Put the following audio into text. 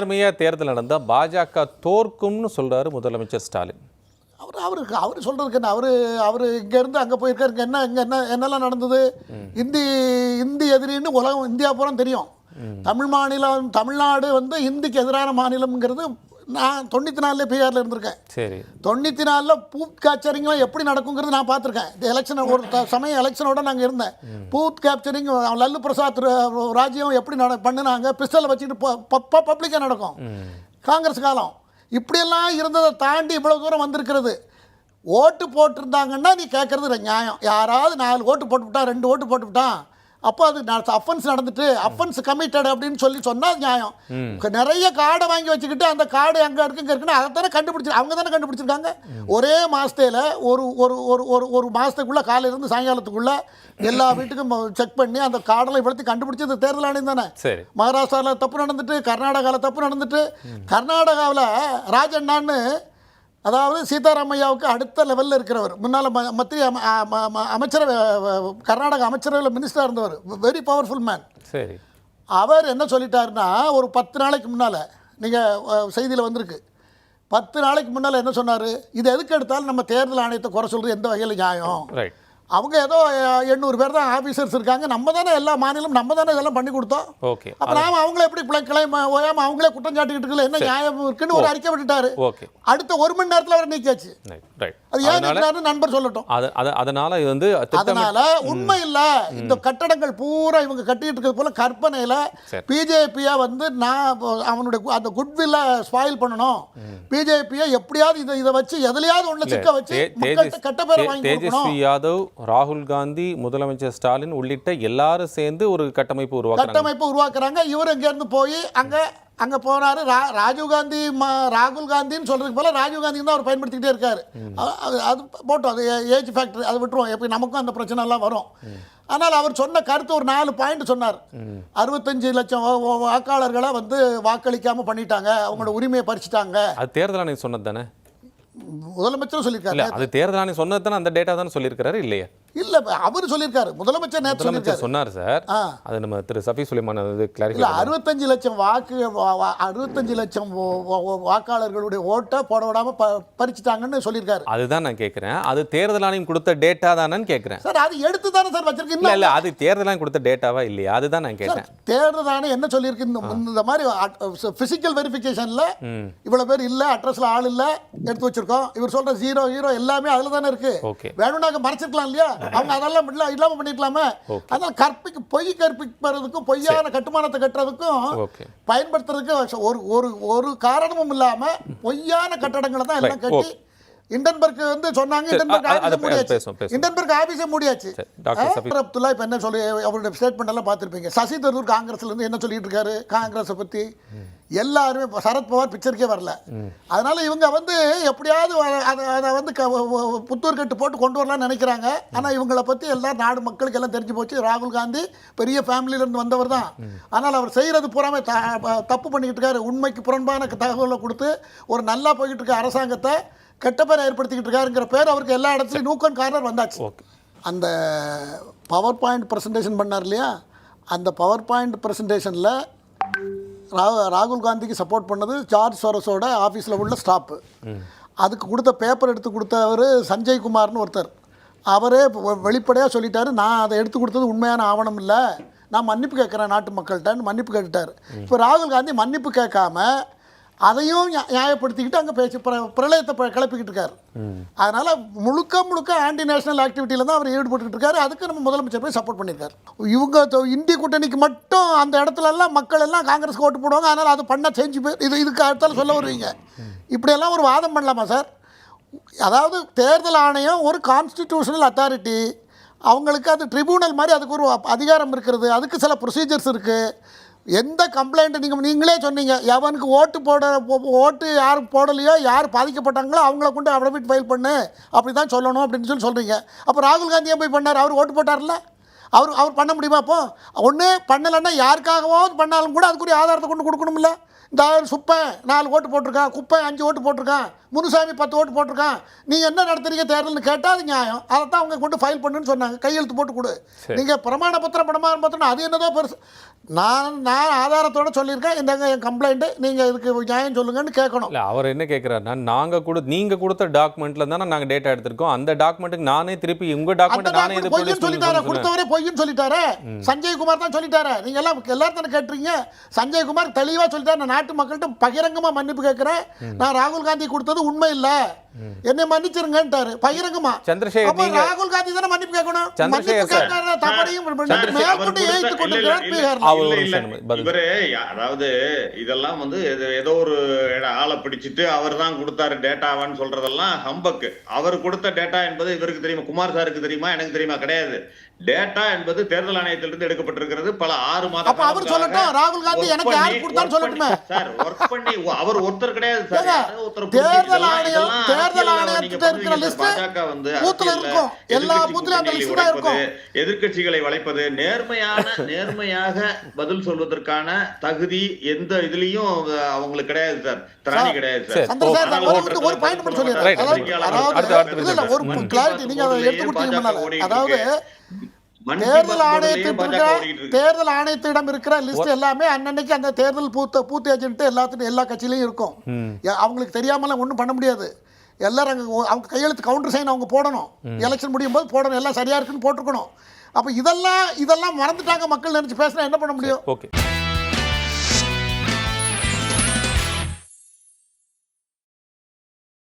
நேர்மையா தேர்தல் நடந்தா பாஜக தோற்கும்னு சொல்றாரு முதலமைச்சர் ஸ்டாலின். அவர் அவருக்கு அவர் சொல்கிறதுக்கு என்ன? அவர் அவர் இங்கேருந்து அங்கே போயிருக்காரு. இங்கே என்ன இங்கே என்ன என்னெல்லாம் நடந்தது? இந்தி இந்தி எதிரின்னு உலகம் இந்தியா பூரா தெரியும். தமிழ் மாநிலம் தமிழ்நாடு வந்து இந்திக்கு எதிரான மாநிலம்ங்கிறது நான் தொண்ணூற்றி நாலுல பிஆரில் இருந்திருக்கேன். சரி. தொண்ணூற்றி நாலில் பூத் கேப்சரிங்லாம் எப்படி நடக்குங்கிறது நான் பார்த்துருக்கேன். இந்த எலெக்ஷன் ஒரு சமயம் எலெக்ஷனோட நாங்கள் இருந்தேன். பூத் கேப்சரிங் லல்லு பிரசாத் ராஜ்யம் எப்படி நட பண்ணுனாங்க பிஸ்டலை வச்சுக்கிட்டு பப்ளிக்காக நடக்கும். காங்கிரஸ் காலம். இப்படியெல்லாம் இருந்ததை தாண்டி இவ்வளோ தூரம் வந்திருக்கிறது. ஓட்டு போட்டிருந்தாங்கன்னா நீ கேட்குறது நியாயம். யாராவது நாலு ஓட்டு போட்டுவிட்டா ரெண்டு ஓட்டு போட்டுவிட்டான் அப்போ அது அஃபென்ஸ் நடந்துட்டு அஃபென்ஸ் கமிட்டட் அப்படின்னு சொல்லி சொன்னால் நியாயம். நிறைய கார்டை வாங்கி வச்சுக்கிட்டு அந்த கார்டு அங்கே இருக்கு இங்கே இருக்குன்னு அதை தானே கண்டுபிடிச்சி அவங்க தானே கண்டுபிடிச்சிருக்காங்க. ஒரே மாதத்தில் ஒரு ஒரு ஒரு ஒரு ஒரு மாதத்துக்குள்ளே காலையிலேருந்து சாயங்காலத்துக்குள்ளே எல்லா வீட்டுக்கும் செக் பண்ணி அந்த கார்டெல்லாம் இவ்வளோத்தையும் கண்டுபிடிச்சது தேர்தல் ஆணையம் தானே. மகாராஷ்டிராவில் தப்பு நடந்துட்டு கர்நாடகாவில் தப்பு நடந்துட்டு கர்நாடகாவில் ராஜண்ணான்னு அதாவது சீதாராமையாவுக்கு அடுத்த லெவலில் இருக்கிறவர். முன்னால் மத்திய அம- அ- ம- ம- அமைச்சரவை அஹ், கர்நாடக அமைச்சரவையில் மினிஸ்டராக இருந்தவர். வெரி பவர்ஃபுல் மேன் சரி. அவர் என்ன சொல்லிட்டாருன்னா ஒரு பத்து நாளைக்கு முன்னால் நீங்கள் செய்தியில் வந்திருக்கு. பத்து நாளைக்கு முன்னால் என்ன சொன்னார்? இது எதுக்கு எடுத்தாலும் நம்ம தேர்தல் ஆணையத்தை குறை சொல்கிறது எந்த வகையில் நியாயம்? ரைட் அவங்க ஏதோ எண்ணூறு பேர் தான் ஆஃபீஸர்ஸ் இருக்காங்க. நம்ம தானே எல்லா மாநிலம் நம்ம தானே இதெல்லாம் பண்ணி கொடுத்தோம். ஓகே. அப்ப நாம அவங்கள எப்படி பிள்ளை கிளைம் ஓயாம அவங்களே குற்றம் சாட்டிக்கிட்டு இருக்கல என்ன நியாயம் இருக்குன்னு ஒரு அறிக்கை விட்டுட்டாரு. ஓகே. அடுத்த ஒரு மணி நேரத்துல அவர் நீக்கியாச்சு. ரைட் அது ஏன் நண்பர் சொல்லட்டும். அது அது அதனால இது வந்து அதனால உண்மை இல்ல. இந்த கட்டடங்கள் பூரா இவங்க கட்டிட்டு இருக்கிறது போல கற்பனையில. பிஜேபியா வந்து நான் அவனுடைய அந்த குட்வில்ல ஸ்பாயில் பண்ணணும். பிஜேபியை எப்படியாவது இதை இதை வச்சு எதுலயாவது ஒண்ணு சிக்க வச்சு மக்கள்கிட்ட கெட்ட பேரை வாங்கி கொடுக்கணும். யாதவ் ராகுல் காந்தி முதலமைச்சர் ஸ்டாலின் உள்ளிட்ட எல்லாரும் சேர்ந்து ஒரு கட்டமைப்பு உருவாக்குறாங்க. கட்டமைப்பு உருவாக்குறாங்க. இவர் இங்க இருந்து போய் அங்க அங்க போறாரு. ரா ராஜீவ் காந்தி ம- ராகுல் காந்தின்னு சொல்றதுக்கு போல ராஜீவ் காந்தி தான் அவர் பயன்படுத்திக்கிட்டே இருக்காரு. அது- போட்டோம். அது ஏஜ் ஃபேக்டர் அது விட்டுருவோம். எப்படி நமக்கும் அந்த பிரச்சனை எல்லாம் வரும். ஆனால் அவர் சொன்ன கருத்து ஒரு நாலு பாயிண்ட் சொன்னார். அறுபத்தஞ்சு லட்சம் வாக்காளர்களை வந்து வாக்களிக்காம பண்ணிட்டாங்க. அவங்களோட உரிமையை பறிச்சுட்டாங்க. அது தேர்தல் ஆணையம் சொன்னது தானே? முதலமைச்சரும் சொல்லியிருக்காரு. அது தேர்தல் ஆணையம் சொன்னது தானே அந்த டேட்டா தானே சொல்லியிருக்கிறாரு இல்லையா? இல்ல அவர் சொல்லியிருக்காரு. முதலமைச்சர் நேற்று சொல்லியிருக்காரு. சொன்னார் சார். அது நம்ம திரு சஃபி சுலைமான் அது கிளாரிஃபை இல்ல அறுபத்தஞ்சு லட்சம் வாக்கு அறுபத்தஞ்சு லட்சம் வாக்காளர்களுடைய ஓட்டை போட விடாம பறிச்சுட்டாங்கன்னு சொல்லியிருக்காரு. அதுதான் நான் கேட்குறேன் அது தேர்தல் ஆணையம் கொடுத்த டேட்டா தானேன்னு கேட்குறேன் சார் அது எடுத்து தானே சார் வச்சிருக்கு. இல்ல இல்ல அது தேர்தல் ஆணையம் கொடுத்த டேட்டாவா இல்லையா? அதுதான் நான் கேட்டேன். தேர்தல் ஆணையம் என்ன சொல்லியிருக்கு? இந்த மாதிரி பிசிக்கல் வெரிஃபிகேஷன்ல இவ்வளவு பேர் இல்ல அட்ரஸ்ல ஆள் இல்ல எடுத்து வச்சிருக்கோம். இவர் சொல்ற ஜீரோ ஹீரோ எல்லாமே அதுல தானே இருக்கு. வேணும்னாக்க மறைச்சிருக்கலாம் இல்லையா? அவங்க அதெல்லாம் இல்ல இல்லாம பண்ணிருக்கலாமே. அதனால கற்பிக்கு பொய் கற்பிப்பதுக்கும் பொய்யான கட்டுமானத்தை கட்டுறதுக்கும் பயன்படுத்துறதுக்கு ஒரு ஒரு ஒரு காரணமும் இல்லாம பொய்யான கட்டடங்களை தான் எல்லாம். கட்டி இண்டன்பர்க் வந்து சொன்னாங்க இண்டன்பர்க் ஆபீஸை மூடியாச்சு. இண்டன்பர்க் ஆபீஸை மூடியாச்சு. டாக்டர் அப்துல்லா இப்ப என்ன சொல்லி அவருடைய ஸ்டேட்மெண்ட் எல்லாம் பார்த்திருப்பீங்க. சசி தரூர் காங்கிரஸ்ல இருந்து என்ன சொல்லிட்டு இருக்காரு? காங்கிரஸை பத்தி. எல்லாருமே சரத்பவார் பிக்சருக்கே வரல. அதனால இவங்க வந்து எப்படியாவது அதை அதை வந்து புத்தூர் கட்டு போட்டு கொண்டு வரலாம்னு நினைக்கிறாங்க. ஆனா இவங்களை பத்தி எல்லாம் நாடு மக்களுக்கு எல்லாம் தெரிஞ்சு போச்சு. ராகுல் காந்தி பெரிய ஃபேமிலியில இருந்து வந்தவர் தான். ஆனால் அவர் செய்யறது பூராமே தப்பு பண்ணிக்கிட்டு இருக்காரு. உண்மைக்கு புறம்பான தகவலை கொடுத்து ஒரு நல்லா போய்கிட்டு இருக்க அரசாங்கத்தை கெட்ட பேரை ஏற்படுத்திக்கிட்டு இருக்காருங்கிற பேர் அவருக்கு எல்லா இடத்துலையும் நூக்கன் கார்னர் வந்தாச்சு. அந்த பவர் பாயிண்ட் ப்ரெசன்டேஷன் பண்ணார் இல்லையா? அந்த பவர் பாயிண்ட் ப்ரெசன்டேஷனில் ரா ராகுல் காந்திக்கு சப்போர்ட் பண்ணது ஜார்ஜ் சோரஸோட ஆஃபீஸில் உள்ள ஸ்டாப்பு அதுக்கு கொடுத்த பேப்பர் எடுத்து கொடுத்தவர் சஞ்சய் குமார்னு ஒருத்தர். அவரே வெளிப்படையாக சொல்லிட்டாரு நான் அதை எடுத்து கொடுத்தது உண்மையான ஆவணம் இல்லை. நான் மன்னிப்பு கேட்குறேன் நாட்டு மக்கள்கிட்ட. மன்னிப்பு கேட்டுட்டார். இப்போ ராகுல் காந்தி மன்னிப்பு கேட்காம அதையும் நியா- நியாயப்படுத்திக்கிட்டு அங்கே பேசி பிர- பிரளயத்தை கிளப்பிக்கிட்டு இருக்காரு அதனால முழுக்க முழுக்க ஆன்டி நேஷனல் ஆக்டிவிட்டியில் தான் அவர் ஈடுபட்டுக்கிட்டு இருக்காரு அதுக்கு நம்ம முதலமைச்சர் போய் சப்போர்ட் பண்ணியிருக்காரு. இவங்க இந்திய கூட்டணிக்கு மட்டும் அந்த இடத்துல எல்லாம் மக்கள் எல்லாம் காங்கிரஸ்க்கு ஓட்டு போடுவாங்க. அதனால் அது பண்ண செஞ்சு போய் இது இதுக்கு அடுத்தால சொல்ல வருவீங்க. இப்படியெல்லாம் ஒரு வாதம் பண்ணலாமா சார்? அதாவது தேர்தல் ஆணையம் ஒரு கான்ஸ்டிடியூஷனல் அத்தாரிட்டி அவங்களுக்கு அது ட்ரிபியூனல் மாதிரி அதுக்கு ஒரு அதிகாரம் இருக்கிறது. அதுக்கு சில ப்ரொசீஜர்ஸ் இருக்குது எந்த கம்ப்ளைண்ட்டு நீங்கள் நீங்களே சொன்னீங்க. எவனுக்கு ஓட்டு போட ஓட்டு யார் போடலையோ யார் பாதிக்கப்பட்டாங்களோ அவங்கள கொண்டு அஃபிடவிட் ஃபைல் பண்ணு. அப்படி தான் சொல்லணும் அப்படின்னு சொல்லி சொல்கிறீங்க அப்போ ராகுல் காந்தி ஏன் போய் பண்ணார்? அவர் ஓட்டு போட்டார்ல? அவர் அவர் பண்ண முடியுமா அப்போ? ஒன்று பண்ணலைன்னா யாருக்காகவாவது பண்ணாலும் கூட அதுக்குரிய ஆதாரத்தை கொண்டு கொடுக்கணும்ல. இந்த சுப்பன் நாலு ஓட்டு போட்டிருக்கான் குப்பை அஞ்சு ஓட்டு போட்டிருக்கான் முனுசாமி பத்து ஓட்டு போட்டிருக்கான் நீங்கள் என்ன நடத்துறீங்க தேர்தல்னு கேட்டால் அது நியாயம். அதை தான் அவங்க கொண்டு ஃபைல் பண்ணுன்னு சொன்னாங்க. கையெழுத்து போட்டு கொடு. நீங்கள் பிரமாண பத்திரம் பிரமாண பத்திரம் அது என்னதோ பெருசு. நான் நான் ஆதாரத்தோட சொல்லியிருக்கேன். இந்தாங்க என் கம்ப்ளைண்ட்டு நீங்கள் இதுக்கு நியாயம் சொல்லுங்கன்னு கேட்கணும். இல்ல அவர் என்ன கேட்குறாருன்னா நாங்க கொடு நீங்க கொடுத்த டாக்குமெண்ட்ல தானே நாங்க டேட்டா எடுத்திருக்கோம். அந்த டாக்குமெண்ட்டுக்கு நானே திருப்பி உங்க அந்த டாக்குமெண்ட் நானே இது ப்ரொடியூஸ் சொல்லிட்டாரா கொடுத்தவரே பொய்ன்னு சொல்லிட்டாரே. சஞ்சய் குமார் தான் சொல்லிட்டாரு. நீங்க எல்லாம் எல்லாரும் தானே கேட்டுறீங்க. சஞ்சய் குமார் தெளிவா சொல்லிட்டாரு. நான் நாட்டு மக்கள்கிட்ட பகிரங்கமா மன்னிப்பு கேட்கிறேன் நான் ராகுல் காந்தி கொடுத்தது உண்மை இல்ல. என்னை மன்னிச்சிருங்கன்ட்டாரு. பகிரங்கமா. சந்திரசேகர் ராகுல் காந்தி தானே மன்னிப்பு கேட்கணும்? சந்திரசேகர் தவறையும் மேற்கொண்டு ஏய்த்து கொண்டிருக்கிறார் இவரு அதாவது இதெல்லாம் வந்து ஏதோ- ஏதோ ஒரு இட- ஆளை பிடிச்சிட்டு அவர் தான் கொடுத்தாரு டேட்டாவான்னு சொல்றதெல்லாம் ஹம்பக்கு. அவர் கொடுத்த டேட்டா என்பது இவருக்கு தெரியுமா? குமார் சாருக்கு தெரியுமா? எனக்கு தெரியுமா? கிடையாது. டேட்டா என்பது தேர்தல் ஆணையத்திலிருந்து எடுக்கப்பட்டிருக்கிறது. பல ஆறு மாத அப்ப அவர் சொல்லட்டும். ராகுல் காந்தி எனக்கு யார் work சொல்லட்டுமே. சார் ஒர்க் பண்ணி அவர் ஒருத்தர் கிடையாது சார் தேர்தல் ஆணையம் தேர்தல் நீங்க இருக்கிற லிஸ்ட். பாஜக வந்து பூத்துல இருக்கும். எல்லா பூத்துலயும் அந்த லிஸ்ட் தான் இருக்கும். எதிர்க்கட்சிகளை வளைப்பது நேர்மையான நேர்மையாக பதில் சொல்வதற்கான தகுதி எந்த இதுலயும் அவங்களுக்கு கிடையாது சார் திராணி கிடையாது சரி. ஒரு பாயிண்ட் மட்டும் சொல்லிடுறேன். அதாவது ஒரு கிளாரிட்டி நீங்க எடுத்து கொடுத்தீங்க. அதாவது தேர்தல் இருக்கிற தேர்தல் ஆணையத்திடம் இருக்கிற லிஸ்ட் எல்லாமே அன்னன்னைக்கு அந்த தேர்தல் பூத்த பூத் ஏஜென்ட் எல்லாத்துக்கும் எல்லா கட்சியிலையும் இருக்கும். அவங்களுக்கு தெரியாமலாம் ஒன்றும் பண்ண முடியாது. எல்லாரும் அங்கே அவங்க கையெழுத்து கவுண்டர் சைன் அவங்க போடணும். எலெக்ஷன் முடியும் போது போடணும். எல்லாம் சரியா இருக்குன்னு போட்டிருக்கணும். அப்போ இதெல்லாம் இதெல்லாம் மறந்துட்டாங்க மக்கள் நினைச்சு பேசினா என்ன பண்ண முடியும்? ஓகே